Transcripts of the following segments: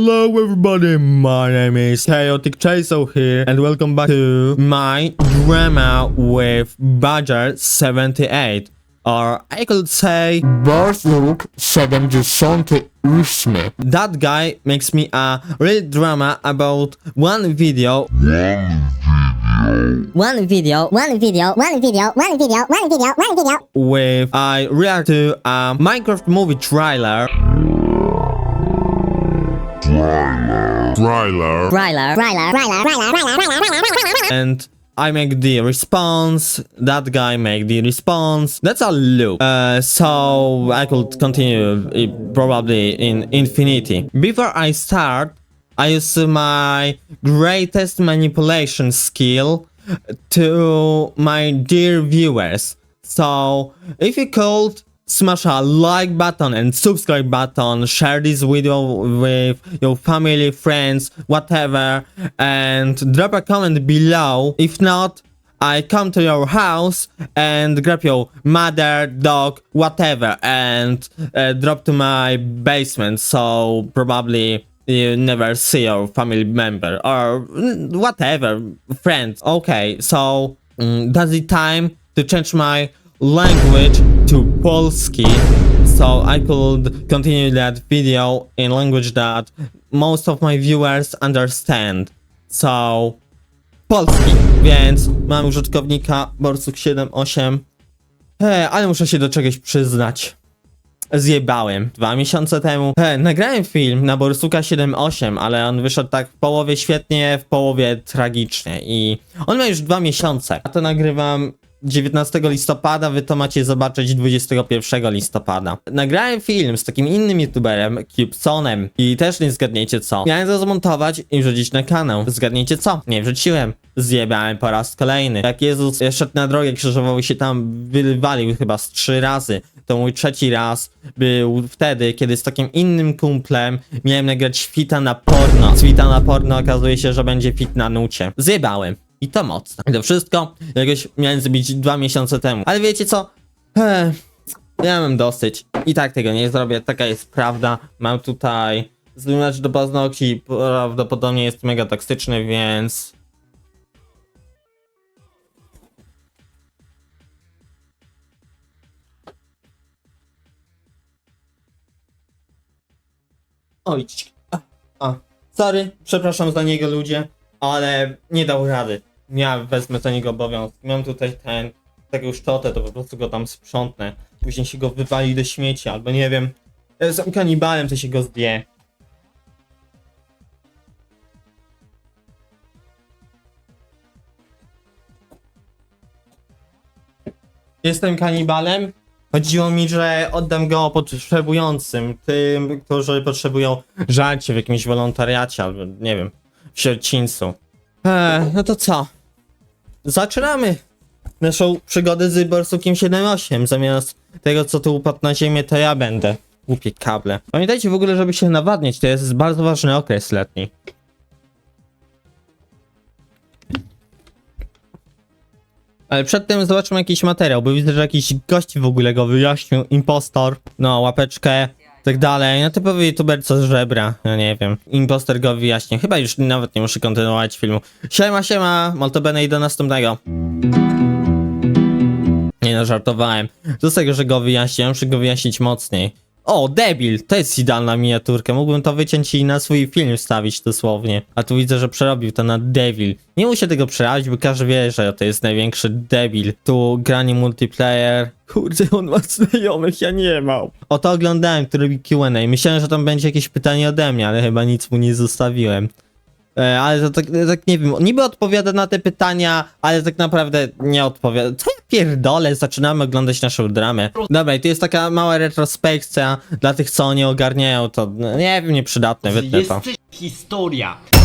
Hello everybody, my name is Chaotic Chaso here and welcome back to my drama with Badger 78 or I could say Barzuk 78. that guy makes me a real drama about one video One video, one video, one video, one video, one video, one video. with I react to a Minecraft movie trailer Ryler. Ryler, Ryler, Ryler, Ryler, Ryler, Ryler, Ryler. and I make the response, that guy make the response. That's a loop. Uh, so I could continue uh, probably in infinity. Before I start, I use my greatest manipulation skill to my dear viewers. So if you could smash a like button and subscribe button, share this video with your family, friends, whatever, and drop a comment below. If not, I come to your house and grab your mother, dog, whatever, and uh, drop to my basement. So probably you never see your family member or mm, whatever friends. Okay, so mm, that's the time to change my language Polski. So I could continue that video in language that most of my viewers understand. So Polski, więc mam użytkownika Borsuk78. He, ale muszę się do czegoś przyznać. Zjebałem dwa miesiące temu. He, nagrałem film na Borsuka 7.8, ale on wyszedł tak w połowie świetnie, w połowie tragicznie i on ma już dwa miesiące. A to nagrywam 19 listopada, wy to macie zobaczyć 21 listopada. Nagrałem film z takim innym youtuberem, Cubesonem i też nie zgadniecie co. Miałem to zmontować i wrzucić na kanał. Zgadniecie co? Nie wrzuciłem. Zjebałem po raz kolejny. Jak Jezus szedł na drogę krzyżową i się tam wywalił chyba z trzy razy. To mój trzeci raz był wtedy, kiedy z takim innym kumplem miałem nagrać fita na porno. Z fita na porno okazuje się, że będzie fit na nucie. Zjebałem. I to mocno. I to wszystko jakoś miałem zrobić dwa miesiące temu. Ale wiecie co? Ech, ja mam dosyć. I tak tego nie zrobię, taka jest prawda. Mam tutaj zwymiacz do paznokci, prawdopodobnie jest mega toksyczny, więc... Oj, a, a, sorry, przepraszam za niego ludzie, ale nie dał rady. Ja wezmę za niego obowiązek. Mam tutaj ten, taką szczotę, to po prostu go tam sprzątnę. Później się go wywali do śmieci, albo nie wiem. Jestem kanibalem, to się go zdje. Jestem kanibalem. Chodziło mi, że oddam go potrzebującym, tym, którzy potrzebują żarcie w jakimś wolontariacie, albo nie wiem, w siercińcu. Eee, no to co? Zaczynamy naszą przygodę z Borsukiem 7.8. Zamiast tego, co tu upadł na ziemię, to ja będę. Głupie kable. Pamiętajcie w ogóle, żeby się nawadniać, to jest bardzo ważny okres letni. Ale przedtem zobaczmy jakiś materiał, bo widzę, że jakiś gość w ogóle go wyjaśnił, impostor, no łapeczkę, tak dalej, no typowy youtuber co z żebra, ja nie wiem, impostor go wyjaśnił, chyba już nawet nie muszę kontynuować filmu. Siema, siema, Moltobene i do następnego. Nie no, żartowałem. Z tego, że go wyjaśnię, muszę go wyjaśnić mocniej. O, debil! To jest idealna miniaturka. Mógłbym to wyciąć i na swój film wstawić dosłownie. A tu widzę, że przerobił to na devil. Nie muszę tego przerabić, bo każdy wie, że to jest największy debil. Tu granie multiplayer. Kurde, on ma znajomych, ja nie mam. Oto oglądałem, który robi Q&A. Myślałem, że tam będzie jakieś pytanie ode mnie, ale chyba nic mu nie zostawiłem. E, ale to tak, tak nie wiem, niby odpowiada na te pytania, ale tak naprawdę nie odpowiada. Co pierdolę, zaczynamy oglądać naszą dramę. Dobra, i tu jest taka mała retrospekcja dla tych, co nie ogarniają, to no, nie wiem, nieprzydatne, wytnę to. Jest historia.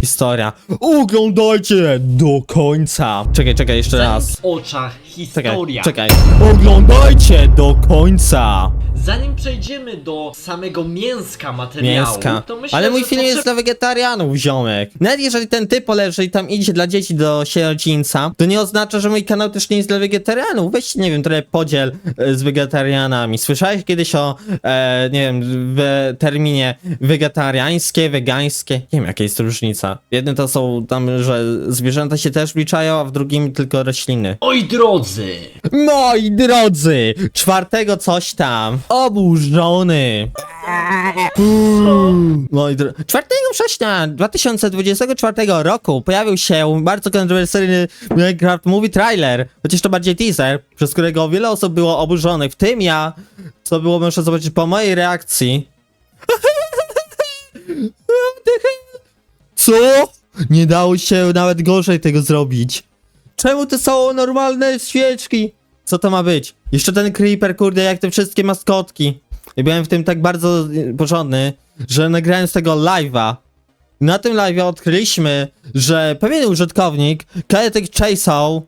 Historia. Oglądajcie do końca. Czekaj, czekaj, jeszcze raz. W oczach Czekaj, historia. czekaj. Oglądajcie do końca. zanim przejdziemy do samego mięska materiału, Mięska. to myślę, Ale mój że film jest dla wegetarianów, ziomek. Nawet jeżeli ten typ poleży i tam idzie dla dzieci do sierocińca, to nie oznacza, że mój kanał też nie jest dla wegetarianów. Weźcie, nie wiem, trochę podziel e, z wegetarianami. Słyszałeś kiedyś o, e, nie wiem, w terminie wegetariańskie, wegańskie? Nie wiem, jaka jest różnica. W jednym to są tam, że zwierzęta się też wliczają, a w drugim tylko rośliny. Oj drodzy, Moi drodzy, czwartego coś tam, oburzony. Moi drodzy, 4 września 2024 roku pojawił się bardzo kontrowersyjny Minecraft Movie trailer, chociaż to bardziej teaser, przez którego wiele osób było oburzonych, w tym ja, co było można zobaczyć po mojej reakcji. Co? Nie dało się nawet gorzej tego zrobić. Czemu to są normalne świeczki? Co to ma być? Jeszcze ten creeper, kurde, jak te wszystkie maskotki. I byłem w tym tak bardzo y, porządny, że nagrałem z tego live'a. Na tym live'ie odkryliśmy, że pewien użytkownik, Kinetic Chaseau,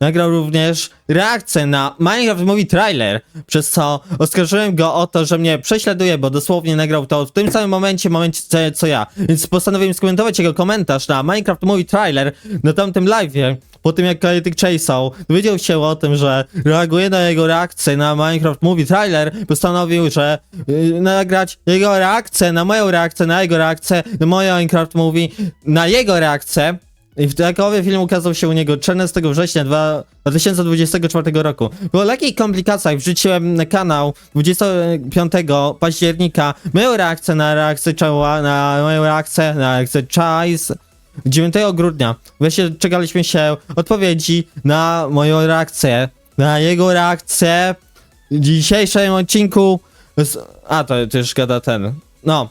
nagrał również reakcję na Minecraft Movie Trailer, przez co oskarżyłem go o to, że mnie prześladuje, bo dosłownie nagrał to w tym samym momencie, momencie co, ja. Więc postanowiłem skomentować jego komentarz na Minecraft Movie Trailer na tamtym live'ie, po tym jak Kinetic Chaseau dowiedział się o tym, że reaguje na jego reakcję na Minecraft Movie Trailer, postanowił, że yy, nagrać jego reakcję na moją reakcję, na jego reakcję, na moją Minecraft Movie, na jego reakcję, i w takowy film ukazał się u niego 14 września dwa- 2024 roku. Po lekkiej komplikacjach wrzuciłem na kanał 25 października moją reakcję na reakcję czoła, na moją reakcję na reakcję Chase 9 grudnia. Właśnie czekaliśmy się odpowiedzi na moją reakcję, na jego reakcję w dzisiejszym odcinku. A, to, już gada ten. No,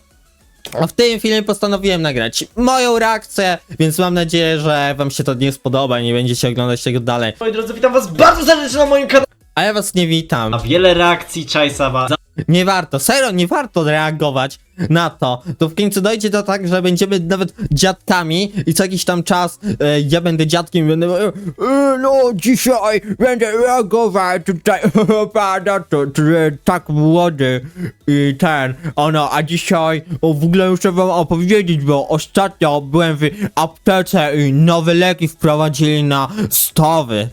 w tym filmie postanowiłem nagrać moją reakcję, więc mam nadzieję, że wam się to nie spodoba i nie będziecie oglądać tego dalej. moi drodzy, witam was bardzo serdecznie na moim kanale. A ja was nie witam. A wiele reakcji Czajsa Nie warto, serio, nie warto reagować na to. To w końcu dojdzie do tak, że będziemy nawet dziadkami i co jakiś tam czas e, ja będę dziadkiem i będę e, e, no dzisiaj będę reagować tutaj pada to, to tak młody i ten, ono, a dzisiaj o, w ogóle muszę wam opowiedzieć, bo ostatnio byłem w aptece i nowe leki wprowadzili na stowy.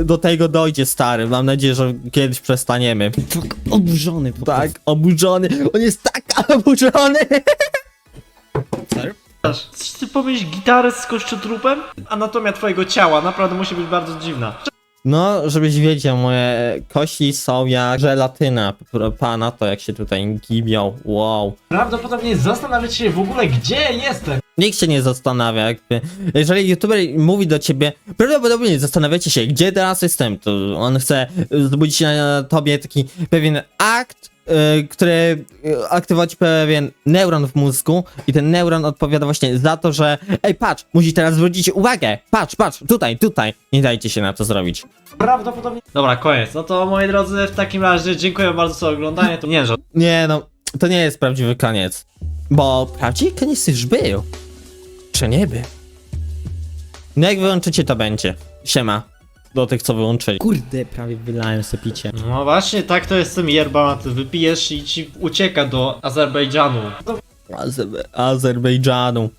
E, Do tego dojdzie stary, mam nadzieję, że kiedyś przestaniemy. Tak oburzony, tak oburzony, on jest tak oburzony. Czy ty powiesz gitarę z kościotrupem? Anatomia twojego ciała naprawdę musi być bardzo dziwna. No, żebyś wiedział, moje kości są jak żelatyna. Pana to jak się tutaj gibią, wow. Prawdopodobnie zastanawiać się w ogóle gdzie jestem. Nikt się nie zastanawia, jakby. Jeżeli youtuber mówi do ciebie, prawdopodobnie zastanawiacie się, gdzie teraz jestem, to on chce zbudzić na tobie taki pewien akt, y, który y, aktywować pewien neuron w mózgu i ten neuron odpowiada właśnie za to, że ej, patrz, musisz teraz zwrócić uwagę, patrz, patrz, tutaj, tutaj. Nie dajcie się na to zrobić. Prawdopodobnie. Dobra, koniec. No to moi drodzy, w takim razie dziękuję bardzo za oglądanie. To nie, że Nie no, to nie jest prawdziwy koniec. Bo prawdziwy koniec już był. Czy nie był? No jak wyłączycie, to będzie. Siema. Do tych, co wyłączyli. Kurde, prawie wylałem sobie picie. No właśnie, tak to jest z tym yerba, ty wypijesz i ci ucieka do Azerbejdżanu. Azer- Azerbejdżanu.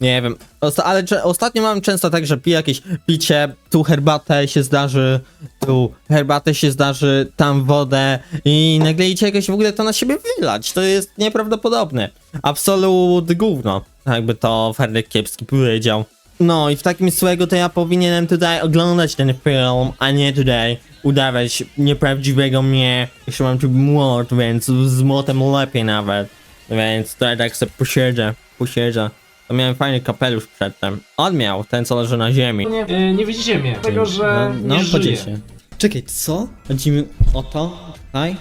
Nie wiem, Osta ale cze- ostatnio mam często tak, że piję jakieś picie, tu herbatę się zdarzy, tu herbatę się zdarzy, tam wodę i nagle idzie jakoś w ogóle to na siebie wylać. To jest nieprawdopodobne. Absolut gówno, jakby to Ferdek Kiepski powiedział. No i w takim swego to ja powinienem tutaj oglądać ten film, a nie tutaj udawać nieprawdziwego mnie. Jeszcze mam tu młot, więc z młotem lepiej nawet. Więc tutaj tak sobie posiedzę, posiedzę. To miałem fajny kapelusz przedtem. On miał, ten co leży na ziemi. Nie, yy, nie widzicie mnie, tego, że no, nie no podziel żyję. się. Czekaj, co? Chodzi mi o to, tutaj?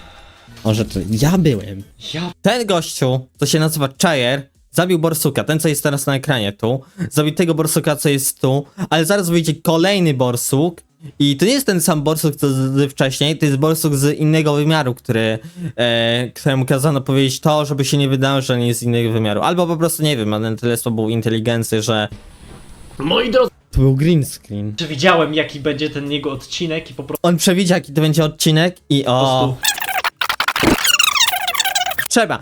O, że to ja byłem. Ja Ten gościu, co się nazywa Chayer, zabił borsuka, ten co jest teraz na ekranie tu. Zabił tego borsuka, co jest tu, ale zaraz wyjdzie kolejny borsuk. I to nie jest ten sam borsuk, co z, z wcześniej, to jest borsuk z innego wymiaru, który, e, któremu kazano powiedzieć to, żeby się nie wydało, że nie jest z innego wymiaru. Albo po prostu nie wiem, ma ten tyle słabą inteligencję, że Moi drodzy, to był green screen. widziałem jaki będzie ten jego odcinek i po prostu On przewidział, jaki to będzie odcinek i o... trzeba.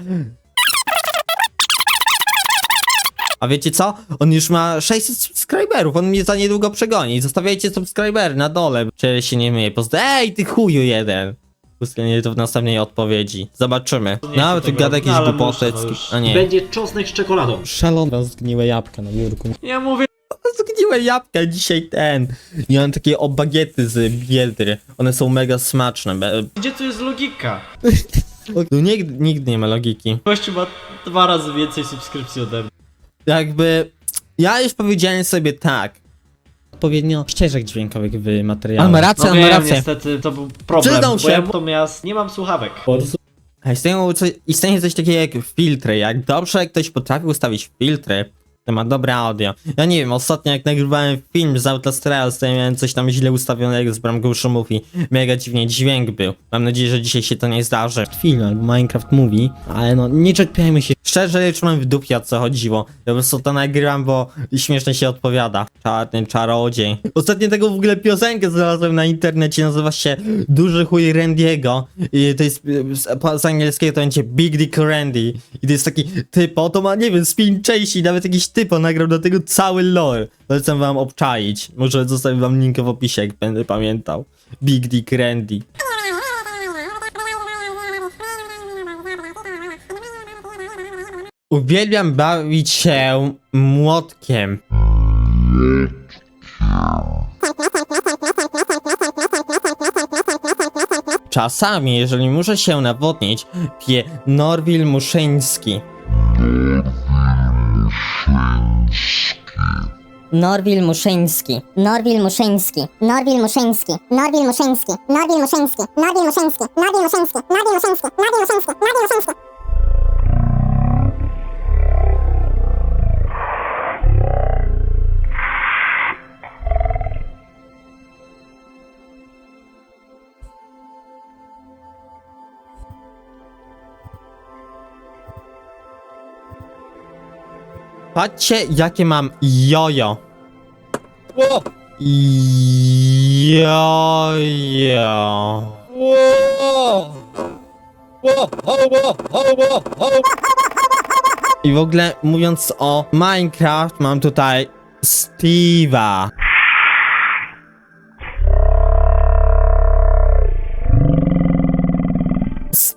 A wiecie co? On już ma 600 subskryberów, on mnie za niedługo przegoni. Zostawiajcie subskrybery na dole, czy się nie myje. Poz- Ej, ty chuju jeden! Uwzględnię to w następnej odpowiedzi. Zobaczymy. Nawet tu gada jakieś głupoty. A nie. Będzie czosnek z czekoladą. Szalone zgniłe jabłka na biurku. Ja mówię, Zgniłe jabłka dzisiaj ten. Ja mam takie obagiety z biedry. One są mega smaczne. Be- gdzie tu jest logika? No, nigdy, nigdy nie ma logiki. Gościu ma dwa razy więcej subskrypcji ode mnie. Jakby. Ja już powiedziałem sobie tak. Odpowiednio ścieżek dźwiękowych w materiale. On ma rację, No on ma wiem, rację. niestety to był problem, Przyznał bo się, ja natomiast nie mam słuchawek. A istnieją coś, istnieje coś takiego jak filtry. Jak dobrze ktoś potrafi ustawić filtry, ma dobre audio. Ja nie wiem, ostatnio jak nagrywałem film z Outlastera, to ja miałem coś tam źle ustawionego z bramką szumów i mega dziwnie dźwięk był. Mam nadzieję, że dzisiaj się to nie zdarzy. Film albo Minecraft Movie, ale no nie czepiajmy się. Szczerze już mam w dupie o co chodziło. Ja po prostu to nagrywam, bo śmiesznie się odpowiada. Czarny czarodziej. Ostatnio tego w ogóle piosenkę znalazłem na internecie, nazywa się Duży chuj Randy'ego. I to jest z, po- z angielskiego to będzie Big Dick Randy. I to jest taki typo, to ma nie wiem, części, nawet jakiś typo nagrał do tego cały lore. Polecam wam obczaić. Może zostawię wam link w opisie, jak będę pamiętał. Big Dick Randy. Uwielbiam bawić się młotkiem. Czasami, jeżeli muszę się nawodnić, piję Norwil Muszyński. Norwil Muszyński. Norwil Muszyński. Norwil Muszyński. Norwil Muszyński. Norwil Muszyński. Norwil Muszyński. Norwil Muszyński. Norwil Muszyński. Norwil Muszyński. Norwil Muszyński. Patrzcie, jakie mam jojo. Jojo. I w ogóle mówiąc o Minecraft, mam tutaj Steve'a.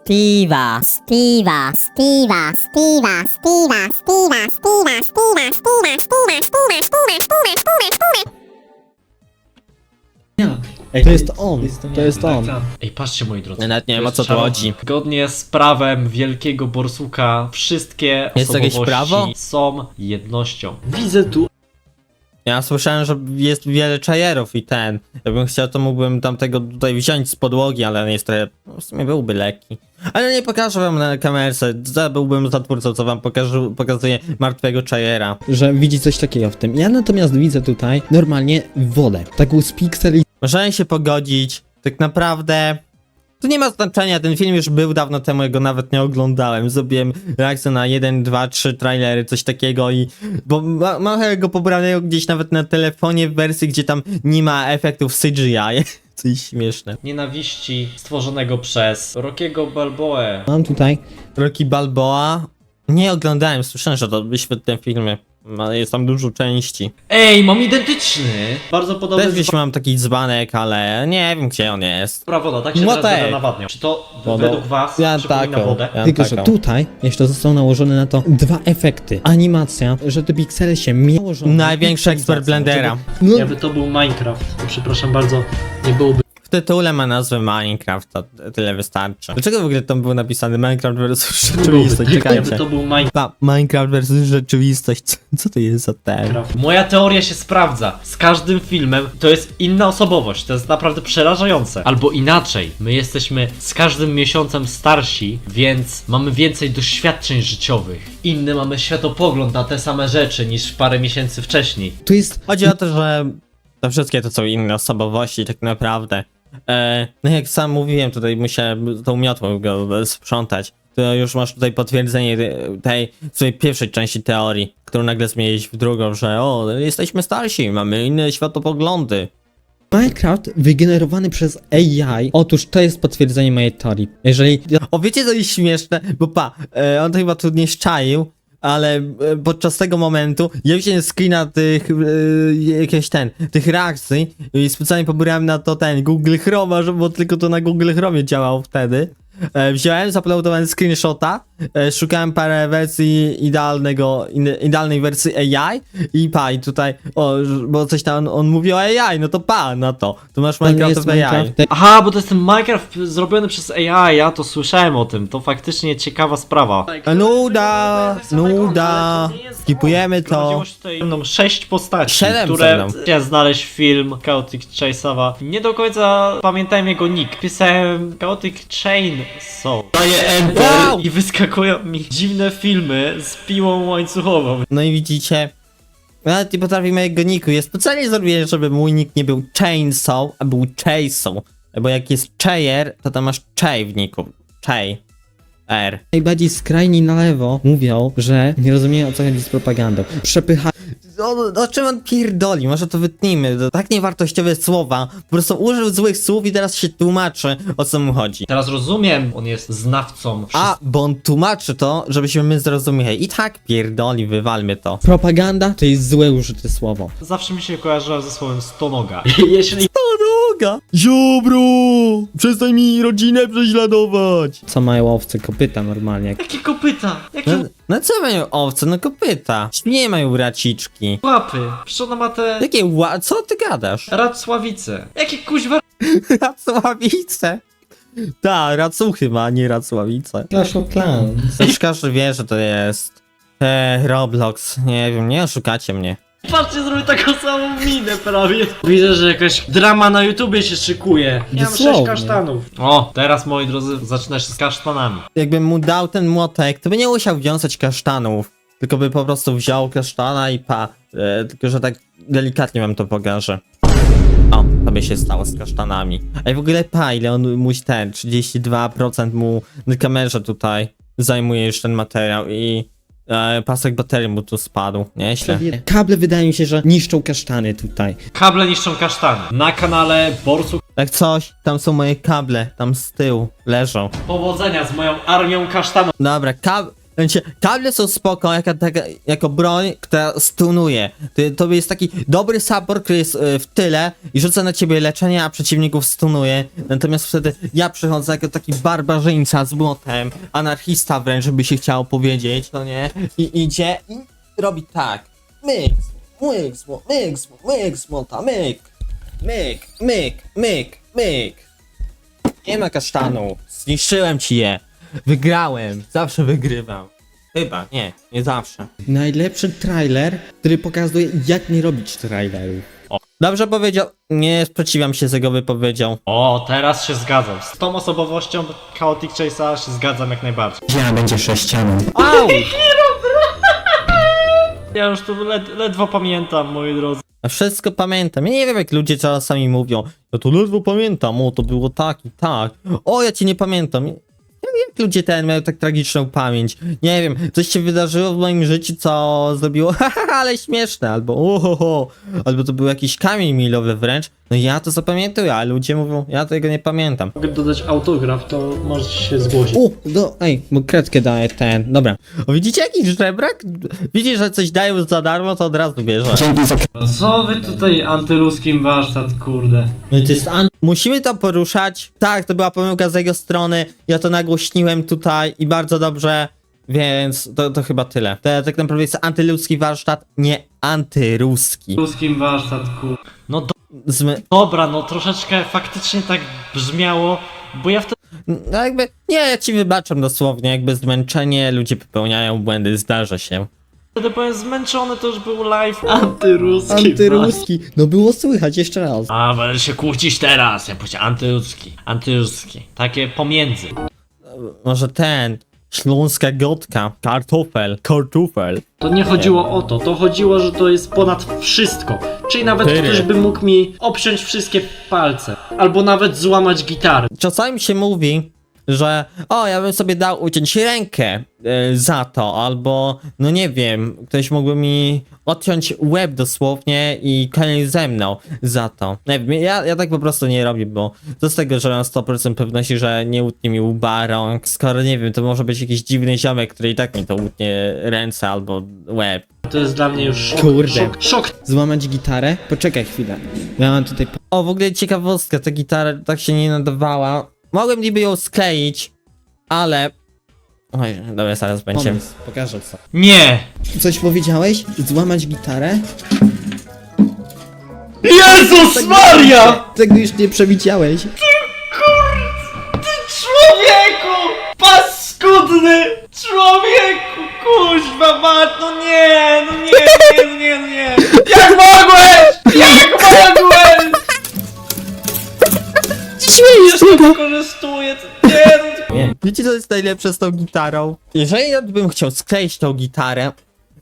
Steve'a. Steve'a. Steve'a. Steve'a. Steve'a. Steve'a. Steve'a. Steve'a. Steve'a. Steve'a. Steve'a. Steve'a. Steve'a. Steve'a. Steve'a. To jest on, to jest on. Ej, patrzcie moi drodzy. Ja nawet nie wiem, o co tu szalone. chodzi. Zgodnie z prawem wielkiego borsuka, wszystkie Jest jakieś osobowości prawo? są jednością. Widzę tu Ja słyszałem, że jest wiele czajerów i ten. Jakbym chciał, to mógłbym tamtego tutaj wziąć z podłogi, ale niestety no, w sumie byłby lekki. Ale nie pokażę wam na kamerce. za- Byłbym za twórcą, co wam pokażu, pokazuje martwego czajera. że widzi coś takiego w tym. Ja natomiast widzę tutaj normalnie wodę, taką z pikseli Możemy się pogodzić. Tak naprawdę. To nie ma znaczenia, ten film już był dawno temu, ja go nawet nie oglądałem. Zrobiłem reakcję na 1, 2, 3 trailery, coś takiego i. Bo ma, mam go pobranego gdzieś nawet na telefonie w wersji, gdzie tam nie ma efektów CGI. Coś śmieszne. nienawiści stworzonego przez Rockiego Balboę. mam tutaj Rocky Balboa. Nie oglądałem, słyszałem, że to świetne filmy. Ma- Jest tam dużo części. Ej, mam identyczny! Bardzo podobny Też gdzieś mam taki dzbanek, ale nie wiem gdzie on jest. Dobra woda, tak się Młotek. teraz będę nawadniał. Czy to Wodą. według was Ja przypomina taką. wodę? Ja Tylko, że taką. tutaj jeszcze zostały nałożone na to dwa efekty. Animacja, że te piksele się nałożone. Największy ekspert Blendera. No, Jakby to był Minecraft, to przepraszam bardzo, nie byłoby tytule ma nazwę Minecraft, to tyle wystarczy. Dlaczego w ogóle tam było napisane Minecraft versus rzeczywistość? Jakby Czekajcie. to był Minecraft. Pa, Minecraft versus rzeczywistość. Co, co to jest za ten? Moja teoria się sprawdza. Z każdym filmem to jest inna osobowość. To jest naprawdę przerażające. Albo inaczej, my jesteśmy z każdym miesiącem starsi, więc mamy więcej doświadczeń życiowych. Inny mamy światopogląd na te same rzeczy niż parę miesięcy wcześniej. tu jest Chodzi o to, że to wszystkie to są inne osobowości tak naprawdę. E, no jak sam mówiłem, tutaj musiałem tą miotłą go sprzątać. To już masz tutaj potwierdzenie tej swojej pierwszej części teorii, którą nagle zmieniłeś w drugą, że o, jesteśmy starsi, mamy inne światopoglądy. Minecraft wygenerowany przez AI. Otóż to jest potwierdzenie mojej teorii. Jeżeli O, wiecie co jest śmieszne? Bo pa, e, on to chyba tu nie szczaił, ale e, podczas tego momentu ja wziąłem screena tych, jakieś ten, tych reakcji i specjalnie pobierałem na to ten Google Chroma, bo tylko to na Google Chromie działało wtedy. E, wziąłem, zaploadowałem screenshota, e, szukałem parę wersji idealnego, ide- idealnej wersji AI i pa, i tutaj, o, bo coś tam on, on mówi o AI, no to pa, na to, tu masz Minecraft w AI. Minecraft, Aha, bo to jest ten Minecraft zrobiony przez AI, ja to słyszałem o tym, to faktycznie ciekawa sprawa. Nuda, nuda, skipujemy to. Mną sześć postaci, Siedem które chciałem znaleźć film Chaotic Chainsawa. Nie do końca pamiętałem jego nick. Pisałem Chaotic Chain Soul. Daję enter Wow! i wyskakują mi dziwne filmy z piłą łańcuchową. No i widzicie, nawet nie potrafi mojego niku. Ja specjalnie zrobiłem, żeby mój nick nie był Chainsaw, a był Chainsaw. Bo jak jest Chayer, to tam masz Chay w niku. Chay. R. najbardziej skrajni na lewo mówią, że nie rozumieją o co chodzi z propagandą. Przepycha O, o czym on pierdoli? Może to wytnijmy. To tak niewartościowe słowa. Po prostu użył złych słów i teraz się tłumaczy, o co mu chodzi. Teraz rozumiem, on jest znawcą. A, bo on tłumaczy to, żebyśmy my zrozumieli. I tak pierdoli, wywalmy to. propaganda to jest złe użyte słowo. Zawsze mi się kojarzyło ze słowem stonoga. Jeśli Droga! Ziobro! Przestań mi rodzinę prześladować! Co mają owce kopyta normalnie. Jakie kopyta? Jakie No, no co mają owce? No kopyta. Świnie mają raciczki. łapy? Przecież ona ma te... Jakie ła... Co ty gadasz? Racławice. Jakie kuźwa... Racławice. Ta, racuchy ma, nie racławice. Clash of Clans. Już każdy wie, że to jest... E, Roblox. Nie wiem, nie oszukacie mnie. Patrzcie, zrobię taką samą minę prawie. Widzę, że jakaś drama na YouTubie się szykuje. Ja mam Dosłownie. sześć kasztanów. O, teraz moi drodzy, zaczyna się z kasztanami. Jakbym mu dał ten młotek, to by nie musiał wiązać kasztanów. Tylko by po prostu wziął kasztana i pa. E, tylko, że tak delikatnie wam to pokażę. O, to by się stało z kasztanami. A i w ogóle pa, ile on musi ten, 32% mu na kamerze tutaj zajmuje już ten materiał i e, pasek baterii mu tu spadł. Nieźle. Kable wydaje mi się, że niszczą kasztany tutaj. Kable niszczą kasztany. Na kanale Borsu Jak coś, tam są moje kable, tam z tyłu leżą. powodzenia z moją armią kasztanów. Dobra, kab... Znaczy, kable są spoko jako, taka, jako broń, która stunuje. To, jest taki dobry support, który jest e, w tyle i rzuca na ciebie leczenie, a przeciwników stunuje. Natomiast wtedy ja przychodzę jako taki barbarzyńca z młotem, anarchista wręcz, żeby się chciało powiedzieć, no nie? I idzie i robi tak. Myk, myk, myk, myk, z myk. Myk, myk, myk, myk. Nie ma kasztanu. Zniszczyłem ci je. Wygrałem. Zawsze wygrywam. Chyba, nie, nie zawsze. Najlepszy trailer, który pokazuje jak nie robić trailerów. Dobrze powiedział. Nie sprzeciwiam się z jego wypowiedzią. O, teraz się zgadzam. Z tą osobowością Chaotic Chase'a się zgadzam jak najbardziej. Ja będzie sześcianą. Au! Ja już to led ledwo pamiętam, moi drodzy. A Wszystko pamiętam. Ja nie wiem, jak ludzie czasami mówią. Ja to ledwo pamiętam. O, to było tak i tak. O, ja cię nie pamiętam. Jak ludzie ten mają tak tragiczną pamięć? Nie wiem, coś się wydarzyło w moim życiu, co zrobiło ale śmieszne, albo ohoho, albo to był jakiś kamień milowy wręcz. No ja to zapamiętuję, a ludzie mówią, ja tego nie pamiętam. Mogę dodać autograf, to możesz się zgłosić. U, do, ej, bo kredkę daje ten. Dobra. O, widzicie jakiś żebrak? Widzisz, że coś dają za darmo, to od razu bierze. Co wy tutaj antyruskim warsztat, kurde? No to jest an... Musimy to poruszać. Tak, to była pomyłka z jego strony. Ja to nagłośniłem tutaj i bardzo dobrze. Więc to, to chyba tyle. To tak naprawdę jest antyludzki warsztat, nie antyruski. Ruskim warsztat, kurde. No do Zmy... dobra, no troszeczkę faktycznie tak brzmiało, bo ja wtedy No jakby, nie, ja ci wybaczam dosłownie, jakby zmęczenie, ludzie popełniają błędy, zdarza się. wtedy byłem zmęczony, to już był live antyruski. Antyruski. No było słychać jeszcze raz. A, będę się kłócić teraz, ja powiedziałem antyruski, antyruski. Takie pomiędzy. Może ten, śląska gotka, kartofel, kartofel. To nie chodziło o to, to chodziło, że to jest ponad wszystko. Czyli nawet Tyry. ktoś by mógł mi obciąć wszystkie palce, albo nawet złamać gitarę. Czasami się mówi, że o, ja bym sobie dał uciąć rękę e, za to, albo no nie wiem, ktoś mógłby mi odciąć łeb dosłownie i koniec ze mną za to. Nie wiem, ja, ja tak po prostu nie robię, bo to z tego, że mam 100% pewności, że nie utnie mi łba rąk, skoro nie wiem, to może być jakiś dziwny ziomek, który i tak mi to utnie ręce albo łeb. To jest dla mnie już szok. Kurde. Szok, szok. Złamać gitarę? Poczekaj chwilę. Ja mam tutaj... O, w ogóle ciekawostka, ta gitara tak się nie nadawała. Mogłem niby ją skleić, ale... Oj, dobra, zaraz będzie. Pomysł, pokażę co. Nie! Coś powiedziałeś? Złamać gitarę? Jezus Maria! Tego już nie przewidziałeś. Człowieku! Paskudny! Człowieku! Kuźwa mat, no nie, no nie, no nie, no nie, no nie! Jak mogłeś? Wiecie co jest najlepsze z tą gitarą? Jeżeli ja bym chciał skleić tą gitarę,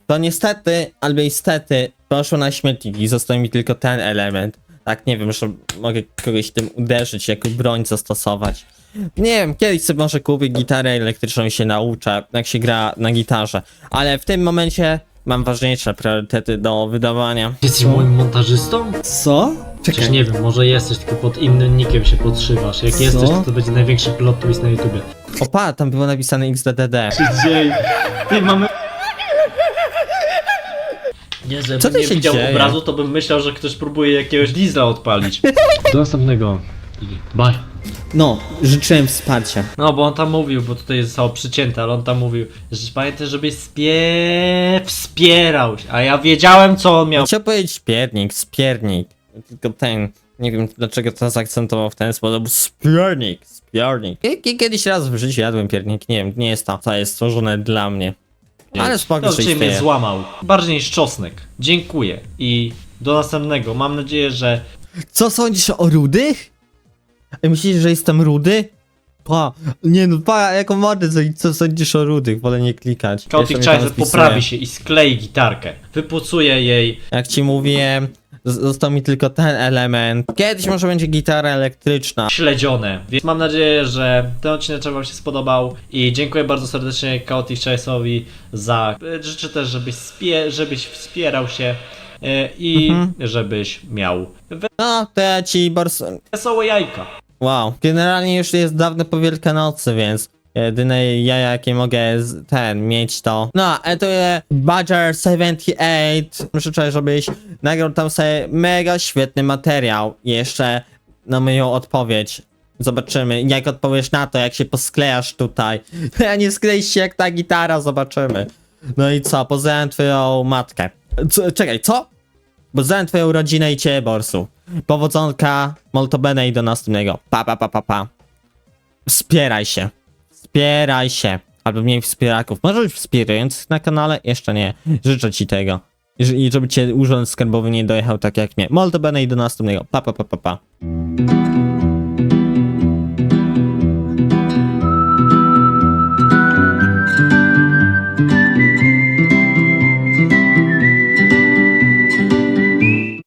to niestety, albo niestety, poszło na śmietnik i został mi tylko ten element. Tak, nie wiem, że mogę kogoś tym uderzyć, jako broń zastosować. Nie wiem, kiedyś sobie może kupię gitarę elektryczną i się nauczę, jak się gra na gitarze. Ale w tym momencie mam ważniejsze priorytety do wydawania. Jesteś moim montażystą? Co? Przecież Czekaj. nie wiem, może jesteś, tylko pod innym nickiem się podszywasz. Jak Co? jesteś, to to będzie największy plot twist na YouTubie. Opa, tam było napisane XDDD. Dzieje. Ty mamy... Nie, żebym Co tu nie się widział dzieje? obrazu, to bym myślał, że ktoś próbuje jakiegoś diesla odpalić. Do następnego. Bye. No, życzyłem wsparcia. No, bo on tam mówił, bo tutaj zostało przycięte, ale on tam mówił, że pamiętaj, żebyś spie... wspierał się, a ja wiedziałem, co on miał. Chciał powiedzieć spiernik, spiernik. Tylko ten, nie wiem dlaczego to zaakcentował w ten sposób. Spiernik, spiernik. K- k- Kiedyś raz w życiu jadłem piernik, nie wiem, nie jest to, co jest stworzone dla mnie. Ale spoko, No, że mnie istnieje. złamał. Bardziej niż czosnek. Dziękuję i do następnego. Mam nadzieję, że Co sądzisz o rudych? Ej, Myślisz, że jestem rudy? Pa, nie no, pa, jaką mordę, co, co sądzisz o rudych? Wolę nie klikać. Chaotic Jeszcze mnie tam Chaser wpisuje. poprawi się i sklei gitarkę. Wypucuje jej. Jak ci mówiłem, został mi tylko ten element. Kiedyś może będzie gitara elektryczna. śledzione. Więc mam nadzieję, że ten odcinek wam się spodobał i dziękuję bardzo serdecznie Chaotic Chase'owi za... Życzę też, żebyś, spie... żebyś wspierał się e, i Mhm. żebyś miał No, to ja ci bors... wesołe jajka. Wow. Generalnie już jest dawno po Wielkanocy, więc jedyne jaja jakie mogę z, ten mieć to. No, a to jest Badger78. Życzę, żebyś nagrał tam sobie mega świetny materiał. Jeszcze na moją odpowiedź. Zobaczymy, jak odpowiesz na to, jak się posklejasz tutaj. Ja nie sklej się jak ta gitara, zobaczymy. No i co, pozdrawiam twoją matkę. Co, czekaj, co? Pozdrawiam twoją rodzinę i ciebie, Borsu. Powodzonka, molto bene i do następnego. Pa, pa, pa, pa, pa. Wspieraj się. Wspieraj się. Albo mniej wspieraków. Może być wspierających na kanale? Jeszcze nie. Życzę ci tego. I żeby cię urząd skarbowy nie dojechał tak jak mnie. Molto bene i do następnego. Pa, pa, pa, pa, pa.